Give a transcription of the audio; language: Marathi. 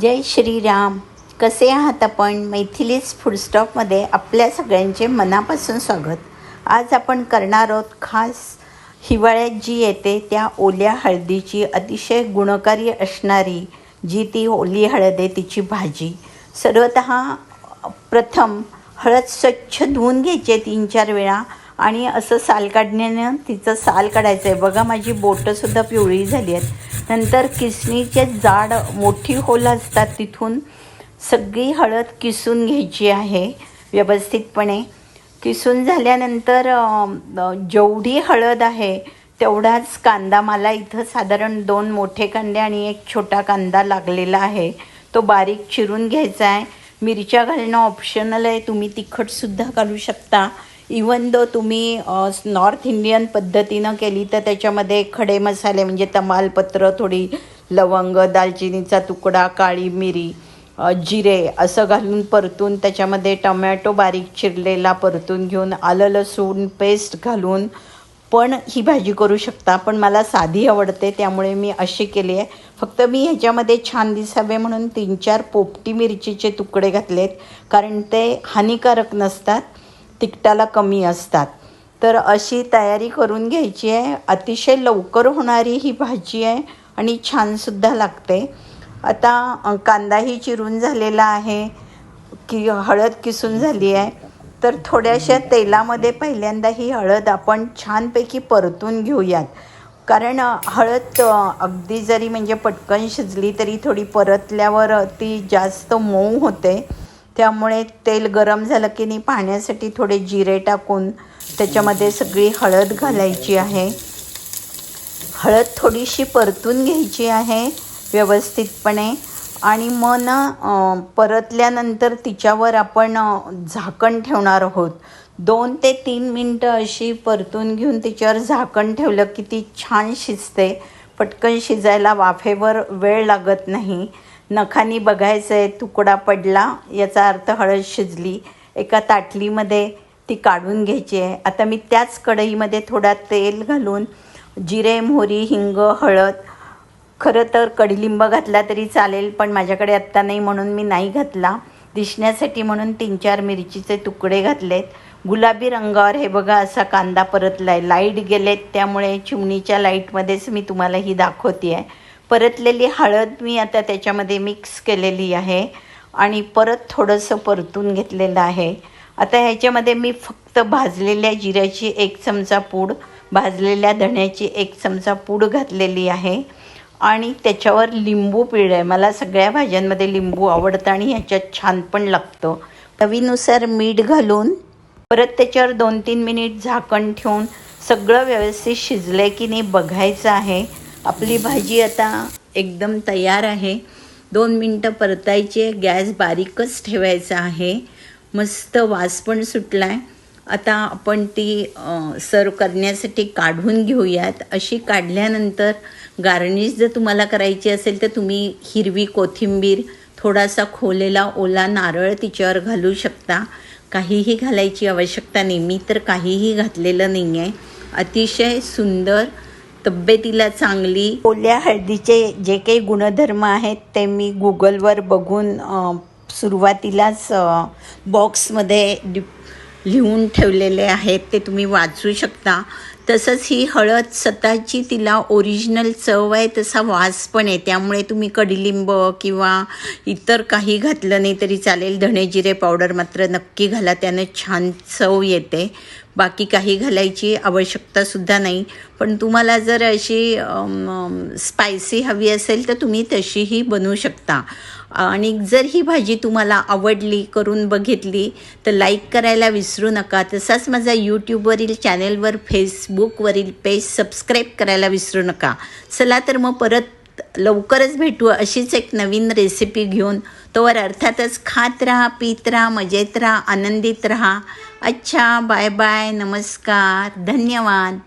जय श्रीराम. कसे आहात आपण? मैथिलीच फूडस्टॉपमध्ये आपल्या सगळ्यांचे मनापासून स्वागत. आज आपण करणार आहोत खास हिवाळ्यात जी येते त्या ओल्या हळदीची अतिशय गुणकारी असणारी जी ती ओली हळद आहे तिची भाजी. सर्वत प्रथम हळद स्वच्छ धुवून घ्यायची तीन चार वेळा आणि असं साल काढण्यानं तिचं साल काढायचं आहे बघा माझी बोटंसुद्धा पिवळी झाली आहेत. नंतर किसणीचे जाड मोठी होल असतात तिथून सगळी हळद किसून घ्यायची आहे व्यवस्थितपणे. किसून झाल्यानंतर जेवढी हळद आहे तेवढाच कांदा. मला इथं साधारण दोन मोठे कांदे आणि एक छोटा कांदा लागलेला आहे. तो बारीक चिरून घ्यायचा आहे. मिरच्या घालणं ऑप्शनल आहे. तुम्ही तिखटसुद्धा घालू शकता. इवन दो तुम्ही नॉर्थ इंडियन पद्धतीनं केली तर त्याच्यामध्ये खडे मसाले म्हणजे तमालपत्र थोडी लवंग दालचिनीचा तुकडा काळी मिरी जिरे असं घालून परतून त्याच्यामध्ये टमॅटो बारीक चिरलेला परतून घेऊन आलं लसूण पेस्ट घालून पण ही भाजी करू शकता. पण मला साधी आवडते त्यामुळे मी अशी केली आहे. फक्त मी ह्याच्यामध्ये छान दिसावे म्हणून तीन चार पोपटी मिरचीचे तुकडे घातलेत. कारण ते हानिकारक नसतात. तिखटाला कमी असतात. तर अशी तयारी करून घ्यायची आहे. अतिशय लवकर होणारी ही भाजी आहे आणि छानसुद्धा लागते. आता कांदाही चिरून झालेला आहे. की हळद किसून झाली आहे. तर थोड्याशा तेलामध्ये पहिल्यांदा ही हळद आपण छानपैकी परतून घेऊयात. कारण हळद अगदी जरी म्हणजे पटकन शिजली तरी थोडी परतल्यावर ती जास्त मऊ होते. त्यामुळे तेल गरम झालं की नाही पाण्यासाठी थोडे जिरे टाकून त्याच्यामध्ये सगळी हळद घालायची आहे. हळद थोडीशी परतून घ्यायची आहे व्यवस्थितपणे. आणि मग ना परतल्यानंतर तिच्यावर आपण झाकण ठेवणार आहोत. दोन ते तीन मिनटं अशी परतून घेऊन तिच्यावर झाकण ठेवलं की ती छान शिजते. पटकन शिजायला वाफेवर वेळ लागत नाही. नखानी बघायचं आहे तुकडा पडला याचा अर्थ हळद शिजली. एका ताटलीमध्ये ती काढून घ्यायची आहे. आता मी त्याच कढईमध्ये थोडा तेल घालून जिरे मोहरी हिंग हळद खरं तर कडीलिंब घातला तरी चालेल पण माझ्याकडे आत्ता नाही म्हणून मी नाही घातला. दिसण्यासाठी म्हणून तीन चार मिरचीचे तुकडे घातलेत. गुलाबी रंगावर हे बघा असा कांदा परतला आहे लाइट गेलेत त्यामुळे चिमणीच्या लाईटमध्येच मी तुम्हाला ही दाखवते आहे परतलेली हळद मी आता त्याच्यामध्ये मिक्स केलेली आहे आणि परत थोडंसं परतून घेतलेलं आहे. आता ह्याच्यामध्ये मी फक्त भाजलेल्या जिऱ्याची एक चमचा पूड भाजलेल्या धण्याची एक चमचा पूड घातलेली आहे आणि त्याच्यावर लिंबू पिळं आहे. मला सगळ्या भाज्यांमध्ये लिंबू आवडतं आणि ह्याच्यात छान पण लागतं. चवीनुसार मीठ घालून परत त्याच्यावर दोन तीन मिनिट झाकण ठेवून सगळं व्यवस्थित शिजलं आहे की नाही बघायचं आहे. आपली भाजी आता एकदम तयार आहे. दोन मिनटं परतायची गॅस बारीकच ठेवायचा आहे. मस्त वास पण सुटला आहे आता आपण ती सर्व करण्यासाठी काढून घेऊयात. अशी काढल्यानंतर गार्निश जर तुम्हाला करायची असेल तर तुम्ही हिरवी कोथिंबीर थोडासा खोलेला ओला नारळ तिच्यावर घालू शकता. काहीही घालायची आवश्यकता नाही. मी तर काहीही घातलेलं नाही आहे अतिशय सुंदर तब्येतीला चांगली. ओल्या हळदीचे जे काही गुणधर्म आहेत ते मी गुगलवर बघून सुरुवातीलाच बॉक्समध्ये डि लिहून ठेवलेले आहेत ते तुम्ही वाचू शकता. तसंच ही हळद स्वतःची तिला ओरिजिनल चव आहे तसा वास पण आहे. त्यामुळे तुम्ही कडीलिंब किंवा इतर काही घातलं नाही तरी चालेल. धणे जिरे पावडर मात्र नक्की घाला त्यानं छान चव येते. बाकी काही घालायची आवश्यकतासुद्धा नाही. पण तुम्हाला जर अशी स्पायसी हवी असेल तर तुम्ही तशीही बनवू शकता. आणि जर ही भाजी तुम्हाला आवडली करून बघितली तर लाईक करायला विसरू नका. तसाच माझा यूट्यूबवरील चॅनेलवर फेसबुकवरील पेज सबस्क्राईब करायला विसरू नका. चला तर मग परत लवकरच भेटू अशीच एक नवीन रेसिपी घेऊन. तोवर अर्थातच खात राहा पीत राहा मजेत राहा आनंदित राहा. अच्छा बाय बाय नमस्कार धन्यवाद.